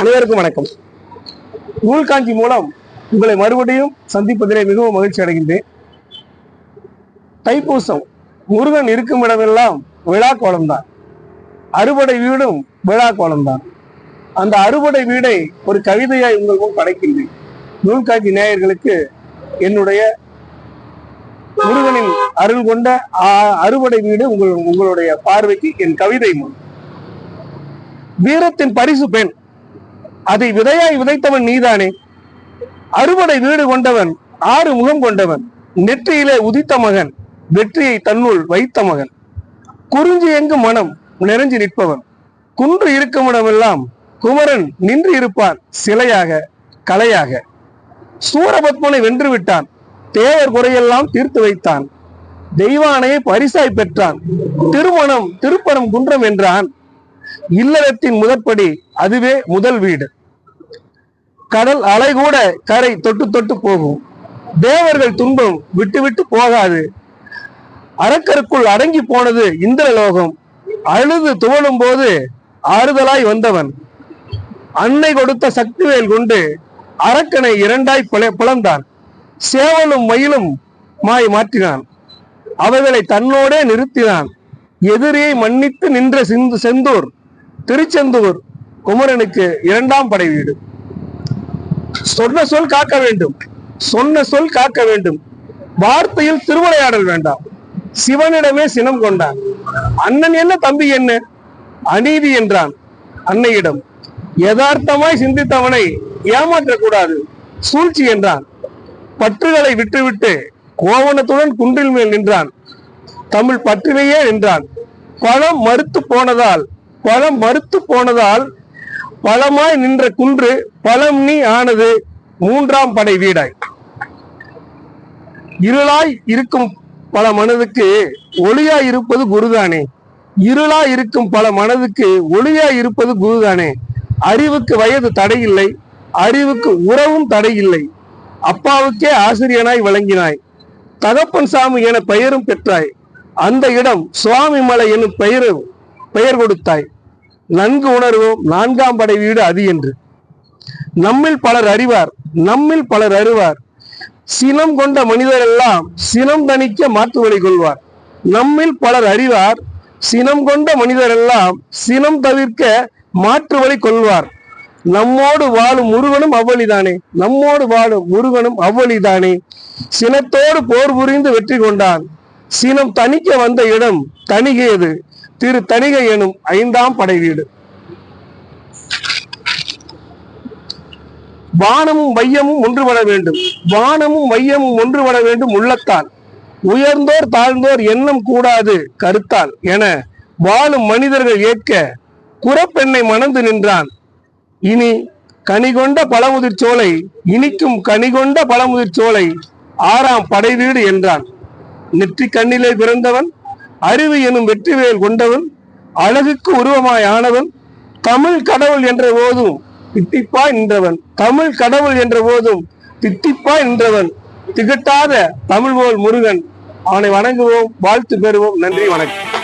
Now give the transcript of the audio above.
அனைவருக்கும் வணக்கம். நூல்காஞ்சி மூலம் உங்களை மறுபடியும் சந்திப்பதிலே மிகவும் மகிழ்ச்சி அடைகின்றேன். தைப்பூசம் முருகன் இருக்கும் இடமெல்லாம் விழா கோலம்தான் அறுபடை வீடும் விழா கோலம்தான் அந்த அறுபடை வீடை ஒரு கவிதையாய் உங்கள் முன் படைக்கின்றேன். நூல்காஞ்சி நேயர்களுக்கு என்னுடைய முருகனின் அருள் கொண்ட அறுபடை வீடு உங்கள் உங்களுடைய பார்வைக்கு என் கவிதை முன். வீரத்தின் பரிசு பெண். அதை விதையாய் விதைத்தவன் நீதானே. அறுபடை வீடு கொண்டவன் ஆறு முகம் கொண்டவன் நெற்றியிலே உதித்த மகன் வெற்றியை தன்னுள் வைத்த மகன். குறிஞ்சி எங்கு மனம் நிறைஞ்சு நிற்பவன். குன்று இருக்கும் இடமெல்லாம் குமரன் நின்று இருப்பான் சிலையாக கலையாக. சூரபத்மனை வென்று விட்டான் தேவர் குறையெல்லாம் தீர்த்து வைத்தான். தெய்வானையை பரிசாய் பெற்றான் திருமணம் திருப்பணம் குன்றம் என்றான். இல்லறத்தின் முதற்படி அதுவே முதல் வீடு. கடல் அலை கூட கரை தொட்டு தொட்டு போகும். தேவர்கள் துன்பம் விட்டு விட்டு போகாது. அரக்கருக்குள் அடங்கி போனது இந்திரலோகம். அழுது துவளும் போது ஆறுதலாய் வந்தவன். அன்னை கொடுத்த சக்திவேல் கொண்டு அரக்கனை இரண்டாய் பிளந்தான். சேவலும் மயிலும் மாய் மாற்றினான். அவைகளை தன்னோடே நிறுத்தினான். எதிரியை மன்னித்து நின்ற சிந்து செந்தூர் திருச்செந்தூர் குமரனுக்கு இரண்டாம் படை வீடு. சொன்ன சொல் காக்க வேண்டும். சொன்ன சொல் காக்க வேண்டும். வார்த்தையில் திருவிளையாடல் வேண்டாம். சிவனிடமே சினம் கொண்டான். அண்ணன் என்ன தம்பி என்ன? அநீதி என்றான் அன்னையிடம். யதார்த்தமாய் சிந்தித்தவனை ஏமாற்றக்கூடாது. சூழ்ச்சி என்றான். பற்றுகளை விட்டுவிட்டு கோவணத்துடன் குன்றில் மேல் நின்றான். தமிழ் பற்றிலேயே நின்றான் பழம் மறுத்து போனதால் பழம் மறுத்து போனதால் பழமாய் நின்ற குன்று பழம் நீ ஆனது மூன்றாம் படை வீடாய். இருளாய் இருக்கும் பல மனதுக்கு ஒளியாய் இருப்பது குருதானே. இருளாய் இருக்கும் பல மனதுக்கு ஒளியாய் இருப்பது குருதானே. அறிவுக்கு வயது தடையில்லை அறிவுக்கு உறவும் தடையில்லை. அப்பாவுக்கே ஆசிரியனாய் விளங்கினாய். தகப்பன் சாமி என பெயரும் பெற்றாய். அந்த இடம் சுவாமி மலை எனும் பெயரும் பெயர் கொடுத்தாய். நன்கு உணர்வோம். நான்காம் படை வீடு அது என்று. நம்மில் பலர் அறிவார். நம்மில் பலர் அறிவார் சினம் கொண்ட மனிதர் எல்லாம் சினம் தணிக்க மாற்று வழி கொள்வார். நம்மில் பலர் அறிவார். சினம் கொண்ட மனிதர் எல்லாம் சினம் தவிர்க்க மாற்று வழி கொள்வார். நம்மோடு வாழும் முருகனும் அவ்வளிதானே நம்மோடு வாழும் முருகனும் அவ்வளிதானே சினத்தோடு போர் புரிந்து வெற்றி கொண்டான். சினம் தணிக்க வந்த இடம் தணிகியது திரு தணிகை எனும் ஐந்தாம் படை வீடு. வானமும் மையமும் ஒன்றுபட வேண்டும். வானமும் மையமும் ஒன்றுபட வேண்டும் உள்ளத்தால். உயர்ந்தோர் தாழ்ந்தோர் எண்ணம் கூடாது கருத்தால் என வாழும் மனிதர்கள் ஏற்க குறப்பெண்ணை மணந்து நின்றான். இனி கனிகொண்ட பழமுதிர் சோலை இனிக்கும் கனிகொண்ட பழமுதிர் சோலை ஆறாம் படைவீடு என்றான். நெற்றி கண்ணிலே பிறந்தவன் அறிவு எனும் வெற்றிவேல் கொண்டவன் அழகுக்கு உருவமாய் ஆனவன் தமிழ் கடவுள் என்ற போதும் தித்திப்பாய் நின்றவன். தமிழ் கடவுள் என்ற போதும் தித்திப்பாய் நின்றவன். திகட்டாத தமிழ் போல் முருகன். அவனை வணங்குவோம் வாழ்த்து பெறுவோம். நன்றி வணக்கம்.